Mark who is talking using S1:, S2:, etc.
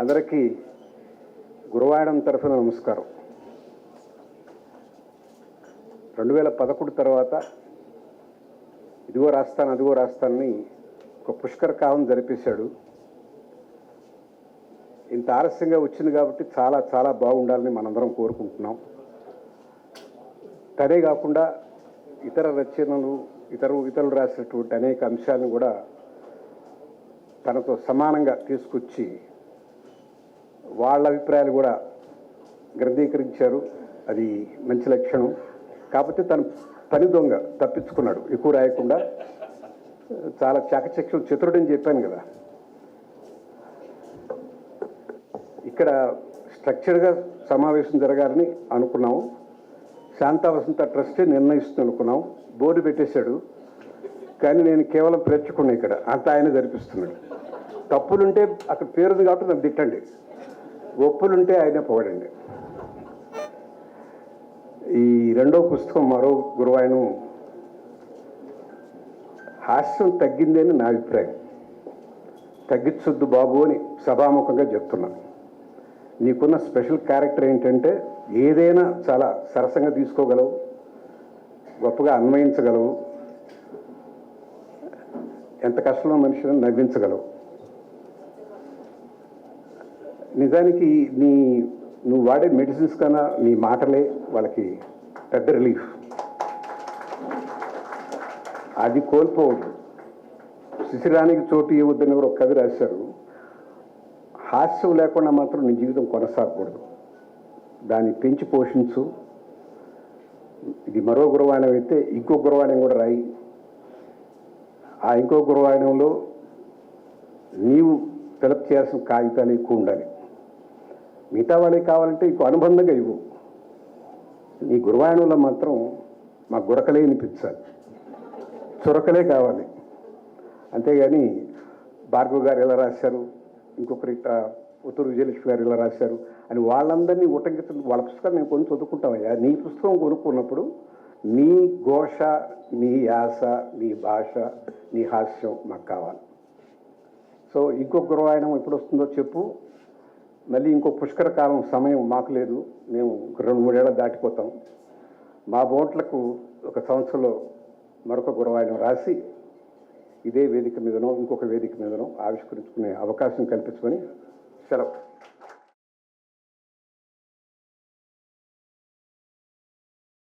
S1: అందరికీ గురువాయడం తరఫున నమస్కారం. రెండు వేల పదకొండు తర్వాత ఇదిగో రాస్తాను అదిగో రాస్తానని ఒక పుష్కర కాలం జరిపేశాడు. ఇంత ఆలస్యంగా వచ్చింది కాబట్టి చాలా చాలా బాగుండాలని మనందరం కోరుకుంటున్నాం. తనే కాకుండా ఇతర రచనలు ఇతర ఇతరులు రాసినటువంటి అనేక అంశాలను కూడా తనతో సమానంగా తీసుకొచ్చి వాళ్ళ అభిప్రాయాలు కూడా గ్రంథీకరించారు అది మంచి లక్షణం. కాకపోతే తను పని దొంగ తప్పించుకున్నాడు. ఎక్కువ రాయకుండా చాలా చాకచక్యం చతురుడని చెప్పాను కదా. ఇక్కడ స్ట్రక్చర్గా సమావేశం జరగాలని అనుకున్నాము. శాంతా వసంత ట్రస్టే నిర్ణయిస్తుంది అనుకున్నాం బోర్డు పెట్టేశాడు. కానీ నేను కేవలం ప్రేక్షకున్నా ఇక్కడ. అంత ఆయన జరిపిస్తున్నాడు. తప్పులుంటే అక్కడ పేరుంది కాబట్టి నన్ను తిట్టండి. ఒప్పులుంటే ఆయన పొగడండి. ఈ రెండో పుస్తకం మరో గురువాయను హాస్యం తగ్గింది అని నా అభిప్రాయం. తగ్గించొద్దు బాబు అని సభాముఖంగా చెప్తున్నాను నీకున్న స్పెషల్ క్యారెక్టర్ ఏంటంటే ఏదైనా చాలా సరసంగా తీసుకోగలవు గొప్పగా అన్వయించగలవు ఎంత కష్టంలో మనిషిని నవ్వించగలవు. నిజానికి నీ నువ్వు వాడే మెడిసిన్స్ కన్నా నీ మాటలే వాళ్ళకి పెద్ద రిలీఫ్ అది కోల్పోవద్దు. శిశిరానికి చోటు ఇవ్వద్దని ఎవరు ఒక కవి రాశారు. హాస్యం లేకుండా మాత్రం నీ జీవితం కొనసాగకూడదు. దాన్ని పెంచి పోషించు. ఇది మరో గురువాణం అయితే ఇంకో గురవాణం కూడా రాయి. ఆ ఇంకో గురవాణంలో నీవు ఫిలప్ చేయాల్సిన కాగితాలు ఎక్కువ ఉండాలి. మిగతా వాళ్ళకి కావాలంటే ఇంకో అనుబంధంగా ఇవ్వు. నీ గురువాయణంలో మాత్రం మా గురకలే వినిపించాలి చురకలే కావాలి. అంతేగాని భార్గవ్ గారు ఎలా రాశారు? ఇంకొకరి ఉత్తూరు ఉత్తర విజయలక్ష్మి గారు ఇలా రాశారు? అని వాళ్ళందరినీ ఉటంకించ వాళ్ళ పుస్తకాలు నేను కొన్ని చదువుకుంటామయ్యా. నీ పుస్తకం కొనుక్కున్నప్పుడు నీ ఘోష నీ యాస నీ భాష నీ హాస్యం మాకు కావాలి. సో ఇంకొక గురవాయనం ఎప్పుడు వస్తుందో చెప్పు. మళ్ళీ ఇంకో పుష్కర కాలం సమయం మాకు లేదు. మేము రెండు మూడేళ్ళ దాటిపోతాం. మా బోట్లకు ఒక సంవత్సరంలో మరొక గురవాయనం రాసి ఇదే వేదిక మీదనో ఇంకొక వేదిక మీదనో ఆవిష్కరించుకునే అవకాశం కల్పించుకొని సెలవు.